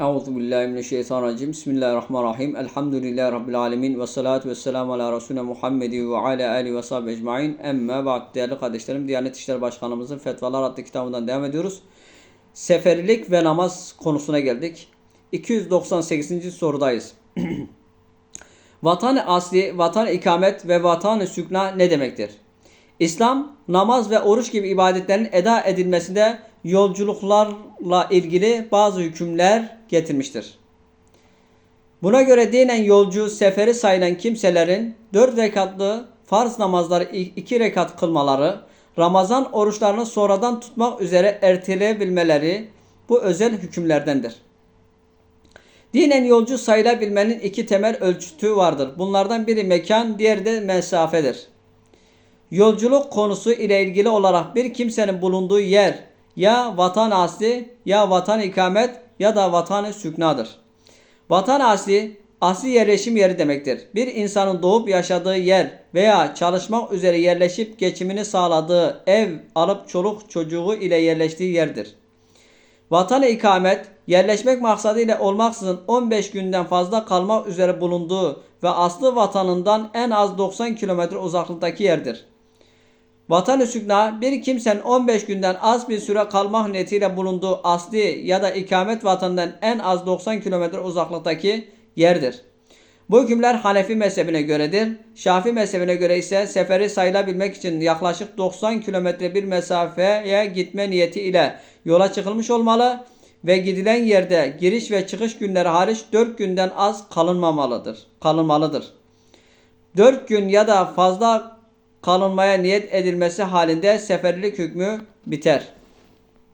Euzu billahi mineşşeytanirracim. Bismillahirrahmanirrahim. Elhamdülillahi rabbil alamin ve salatu vesselam ala resulina Muhammedi ve ala ali ve sahbi ecmaîn. Emme ba'd değerli kardeşlerim, Diyanet İşleri Başkanımızın Fetvalar adlı kitabından devam ediyoruz. Seferlik ve namaz konusuna geldik. 298. sorudayız. Vatan-ı asli, vatan ikamet ve vatan-ı sükna ne demektir? İslam, namaz ve oruç gibi ibadetlerin eda edilmesinde yolculuklarla ilgili bazı hükümler getirmiştir. Buna göre dinen yolcu seferi sayılan kimselerin dört rekatlı farz namazları iki rekat kılmaları, Ramazan oruçlarını sonradan tutmak üzere erteleyebilmeleri bu özel hükümlerdendir. Dinen yolcu sayılabilmenin iki temel ölçütü vardır. Bunlardan biri mekan, diğeri de mesafedir. Yolculuk konusu ile ilgili olarak bir kimsenin bulunduğu yer ya vatan asli ya vatan ikamet ya da vatan süknadır. Vatan asli asli yerleşim yeri demektir. Bir insanın doğup yaşadığı yer veya çalışmak üzere yerleşip geçimini sağladığı ev alıp çoluk çocuğu ile yerleştiği yerdir. Vatan ikamet yerleşmek maksadıyla olmaksızın 15 günden fazla kalmak üzere bulunduğu ve aslı vatanından en az 90 kilometre uzaklıktaki yerdir. Vatan-ı sükna bir kimsenin 15 günden az bir süre kalmak niyetiyle bulunduğu asli ya da ikamet vatanından en az 90 kilometre uzaklıktaki yerdir. Bu hükümler Hanefi mezhebine göredir. Şafi mezhebine göre ise seferi sayılabilmek için yaklaşık 90 kilometre bir mesafeye gitme niyeti ile yola çıkılmış olmalı ve gidilen yerde giriş ve çıkış günleri hariç 4 günden az kalınmamalıdır. Kalınmalıdır. 4 gün ya da fazla kalınmaya niyet edilmesi halinde seferlik hükmü biter.